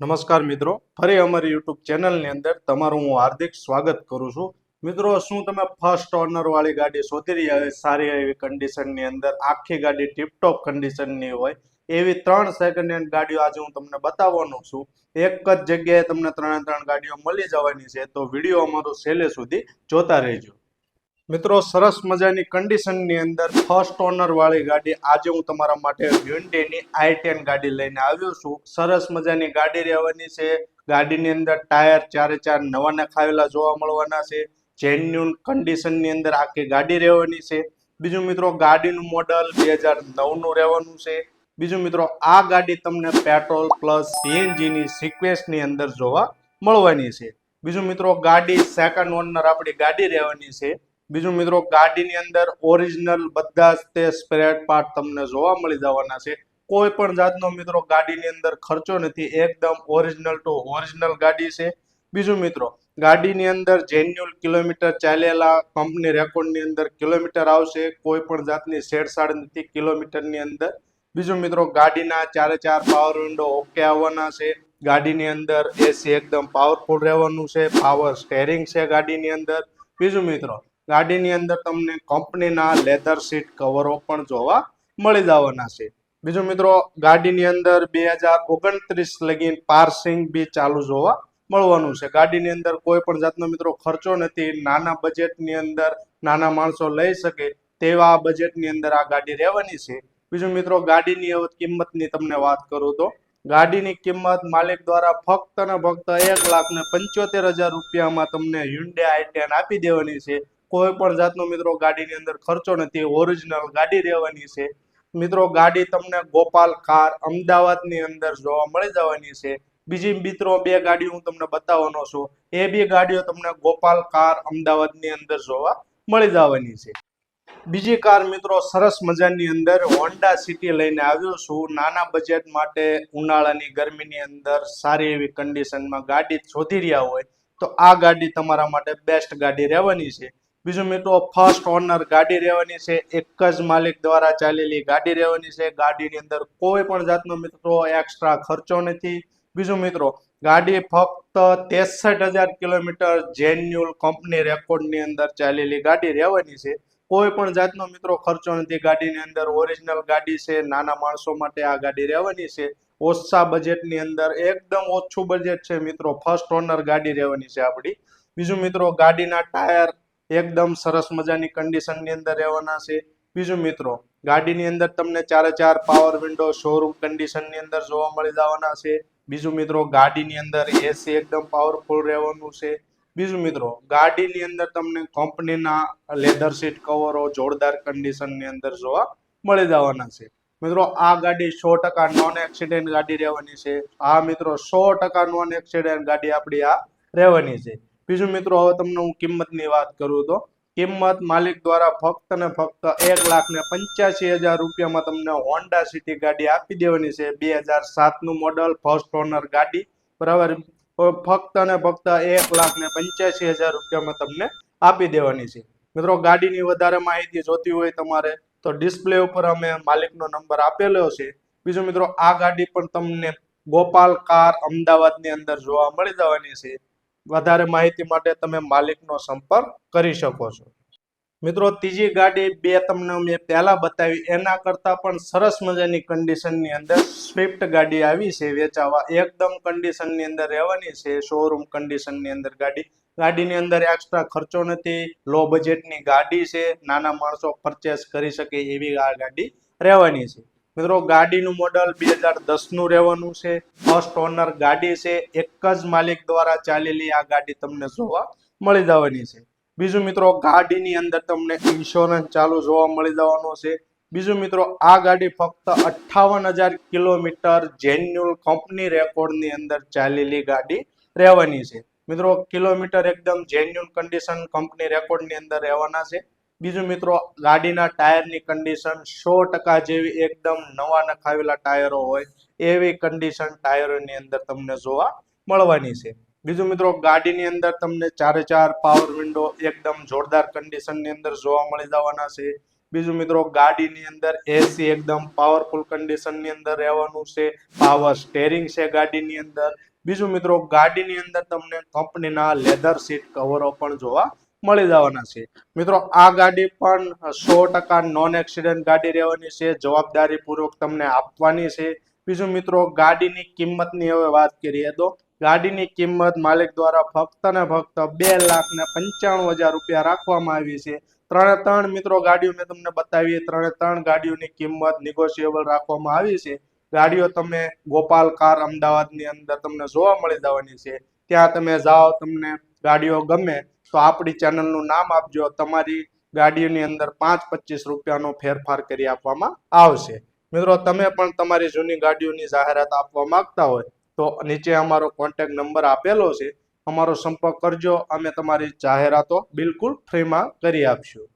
નમસ્કાર મિત્રો. ફરી અમારી યુટ્યુબ ચેનલની અંદર તમારું હું હાર્દિક સ્વાગત કરું છું. મિત્રો, શું તમે ફર્સ્ટ ઓનર વાળી ગાડી શોધી રહ્યા હોય, સારી એવી કન્ડિશનની અંદર, આખી ગાડી ટીપટોપ કન્ડિશનની હોય, એવી ત્રણ સેકન્ડ હેન્ડ ગાડીઓ આજે હું તમને બતાવવાનો છું. એક જ જગ્યાએ તમને ત્રણે ત્રણ ગાડીઓ મળી જવાની છે, તો વીડિયો અમારો છેલ્લે સુધી જોતા રહેજો. મિત્રો, સરસ મજાની કન્ડિશનની અંદર ફર્સ્ટ ઓનર વાળી ગાડી આજે હું તમારા માટે હ્યુન્ડેની આઈ ટેન ગાડી લઈને આવ્યો છું. સરસ મજાની ગાડી રહેવાની છે. ગાડીની અંદર ટાયર ચારે ચાર નવા નખાવેલા જોવા મળવાના છે. જેન્યુન કન્ડિશનની અંદર આખી ગાડી રહેવાની છે. બીજું મિત્રો, ગાડીનું મોડલ બે હજાર નવનું રહેવાનું છે. બીજું મિત્રો, આ ગાડી તમને પેટ્રોલ પ્લસ સીએનજીની સિક્વેન્સની અંદર જોવા મળવાની છે. બીજું મિત્રો, ગાડી સેકન્ડ ઓનર આપણી ગાડી રહેવાની છે. બીજું મિત્રો, ગાડીની અંદર ઓરિજિનલ બધા જ તે સ્પેર પાર્ટ તમને જોવા મળી જવાના છે. કોઈ પણ જાતનો મિત્રો, ગાડીની અંદર ખર્ચો નથી, એકદમ ઓરિજિનલ ટુ ઓરિજિનલ ગાડી છે. બીજું મિત્રો, ગાડીની અંદર જેન્યુઅલ કિલોમીટર ચાલેલા કંપની રેકોર્ડની અંદર કિલોમીટર આવશે, કોઈ પણ જાતની છેડછાડ નથી કિલોમીટરની અંદર. બીજું મિત્રો, ગાડીના ચારે ચાર પાવર વિન્ડો ઓકે આવવાના છે. ગાડીની અંદર એસી એકદમ પાવરફુલ રહેવાનું છે પાવર સ્ટેરિંગ છે ગાડીની અંદર. બીજું મિત્રો ગાડીની અંદર તમને કંપનીના લેધર સીટ કવરો પણ જોવા મળી જવાના છે. બીજું મિત્રો, ગાડીની અંદર બે હજાર ઓગણત્રીસ લગીન પાર્સિંગ બી ચાલુ જોવા મળવાનું છે. ગાડીની અંદર કોઈ પણ જાતનો મિત્રો ખર્ચો નથી, નાના બજેટની અંદર નાના માણસો લઈ શકે તેવા બજેટની અંદર આ ગાડી રહેવાની છે. બીજું મિત્રો, ગાડીની કિંમતની તમને વાત કરું તો, ગાડીની કિંમત માલિક દ્વારા ફક્ત ને ફક્ત એક લાખ ને પંચોતેર હજાર રૂપિયામાં તમને હ્યુન્ડે આઈ આપી દેવાની છે. કોઈ પણ જાતનો મિત્રો ગાડીની અંદર ખર્ચો નથી ઓરિજિનલ ગાડી રહેવાની છે. મિત્રો, ગાડી તમને ગોપાલ કાર અમદાવાદની અંદર જોવા મળી જવાની છે. બીજી મિત્રો, બે ગાડી હું તમને બતાવવાનો છું. એ બે ગાડીઓ તમને ગોપાલ કાર અમદાવાદની અંદર જોવા મળી જવાની છે. બીજી કાર મિત્રો, સરસ મજાની અંદર હોન્ડા સિટી લઈને આવ્યો છું. નાના બજેટ માટે ઉનાળાની ગરમીની અંદર સારી એવી કન્ડિશનમાં ગાડી શોધી રહ્યા હોય, તો આ ગાડી તમારા માટે બેસ્ટ ગાડી રહેવાની છે. બીજું મિત્રો ફર્સ્ટ ઓનર ગાડી રહેવાની છે, એક જ માલિક દ્વારા ચાલેલી ગાડી રહેવાની છે. ગાડીની અંદર કોઈ પણ જાતનો મિત્રો એક્સ્ટ્રા ખર્ચો નથી. બીજું મિત્રો, ગાડી ફક્ત ત્રેસઠ હજાર કિલોમીટર જેન્યુઅલ કંપની રેકોર્ડની અંદર ચાલેલી ગાડી રહેવાની છે. કોઈ પણ જાતનો મિત્રો ખર્ચો નથી. ગાડીની અંદર ઓરિજિનલ ગાડી છે. નાના માણસો માટે આ ગાડી રહેવાની છે. ઓછા બજેટની અંદર એકદમ ઓછું બજેટ છે મિત્રો. ફર્સ્ટ ઓનર ગાડી રહેવાની છે આપણી. બીજું મિત્રો, ગાડીના ટાયર એકદમ સરસ મજાની કન્ડિશનની અંદર રહેવાના છે. બીજું મિત્રો, ગાડીની અંદર તમને ચારે ચાર પાવર વિન્ડો શોરૂમ કન્ડિશનની અંદર જોવા મળી જવાના છે. બીજું મિત્રો, ગાડીની અંદર એસી એકદમ પાવરફુલ રહેવાનું છે. બીજું મિત્રો, ગાડીની અંદર તમને કંપનીના લેધર સીટ કવરો જોરદાર કન્ડિશનની અંદર જોવા મળી જવાના છે. મિત્રો, આ ગાડી સો ટકા નોન એક્સિડેન્ટ ગાડી રહેવાની છે. આ મિત્રો, સો ટકા નોન એક્સિડેન્ટ ગાડી આપણી આ રહેવાની છે. બીજું મિત્રો, હવે તમને હું કિંમતની વાત કરું તો, કિંમત માલિક દ્વારા ફક્ત ને ફક્ત એક લાખ ને પંચ્યાસી હજાર રૂપિયામાં તમને હોન્ડા સિટી ગાડી આપી દેવાની છે. બે હજાર સાતનું મોડલ ફર્સ્ટ ઓનર ગાડી. બરાબર? ફક્ત ને ફક્ત એક લાખ ને પંચ્યાસી હજાર રૂપિયામાં તમને આપી દેવાની છે. મિત્રો, ગાડીની વધારે માહિતી જોતી હોય તમારે, તો ડિસ્પ્લે ઉપર અમે માલિકનો નંબર આપેલો છે. બીજું મિત્રો, આ ગાડી પણ તમને ગોપાલ કાર અમદાવાદની અંદર જોવા મળી જવાની છે. વધારે માહિતી માટે તમે માલિકનો સંપર્ક કરી શકો છો. મિત્રો, ત્રીજી ગાડી બે તમને મેં પહેલાં બતાવી. એના કરતાં પણ સરસ મજાની કન્ડિશનની અંદર સ્વિફ્ટ ગાડી આવી છે, વેચાવા. એકદમ કન્ડિશનની અંદર રહેવાની છે શોરૂમ કન્ડિશનની અંદર ગાડી. ગાડીની અંદર એક્સ્ટ્રા ખર્ચો નથી. લો બજેટની ગાડી છે. નાના માણસો પરચેસ કરી શકે એવી આ ગાડી રહેવાની છે. મિત્રો, ગાડીનું મોડલ બે હજાર દસનું રહેવાનું છે. ફર્સ્ટ ઓનર ગાડી છે. એક જ માલિક દ્વારા ચાલેલી આ ગાડી તમને જોવા મળી જવાની છે. બીજું મિત્રો, ગાડીની અંદર તમને ઇન્સ્યોરન્સ ચાલુ જોવા મળી જવાનો છે. બીજું મિત્રો, આ ગાડી ફક્ત અઠ્ઠાવન હજાર કિલોમીટર જેન્યુઅલ કંપની રેકોર્ડની અંદર ચાલેલી ગાડી રહેવાની છે. મિત્રો, કિલોમીટર એકદમ જેન્યુઅલ કન્ડિશન કંપની રેકોર્ડની અંદર રહેવાના છે. બીજું મિત્રો, ગાડીના ટાયરની કન્ડિશન સો ટકા જેવી એકદમ નવા નખાવેલા ટાયરો હોય, એવી કન્ડિશન ટાયરોની અંદર તમને જોવા મળવાની છે. બીજું મિત્રો, ગાડીની અંદર તમને ચારે ચાર પાવર વિન્ડો એકદમ જોરદાર કન્ડિશનની અંદર જોવા મળી જવાના છે. બીજું મિત્રો, ગાડીની અંદર એસી એકદમ પાવરફુલ કન્ડિશનની અંદર રહેવાનું છે. પાવર સ્ટેરિંગ છે ગાડીની અંદર. બીજું મિત્રો, ગાડીની અંદર તમને કંપનીના લેધર સીટ કવરો પણ જોવા મળી જવાના છે. મિત્રો, આ ગાડી પણ સો ટકા નોન એક્સિડન્ટ ગાડી રહેવાની છે જવાબદારી પૂર્વક તમને આપવાની છે. બીજું મિત્રો, ગાડીની કિંમતની હવે વાત કરીએ તો, ગાડીની કિંમત માલિક દ્વારા ફક્ત ને ફક્ત બે લાખ ને પંચાણું હજાર રૂપિયા રાખવામાં આવી છે. ત્રણે ત્રણ મિત્રો, ગાડીઓ મેં તમને બતાવી, ત્રણે ત્રણ ગાડીઓની કિંમત નિગોશિયેબલ રાખવામાં આવી છે. ગાડીઓ તમે ગોપાલ કાર અમદાવાદની અંદર તમને જોવા મળી જવાની છે. ત્યાં તમે જાઓ, તમને ગાડીઓ ગમે તો આપણી ચેનલનું નામ આપજો. તમારી ગાડીઓની અંદર પાંચ પચીસ રૂપિયાનો ફેરફાર કરી આપવામાં આવશે. મિત્રો, તમે પણ તમારી જૂની ગાડીઓની જાહેરાત આપવા માંગતા હોય તો નીચે અમારો કોન્ટેક્ટ નંબર આપેલો છે. અમારો સંપર્ક કરજો. અમે તમારી જાહેરાતો બિલકુલ ફ્રીમાં કરી આપશું.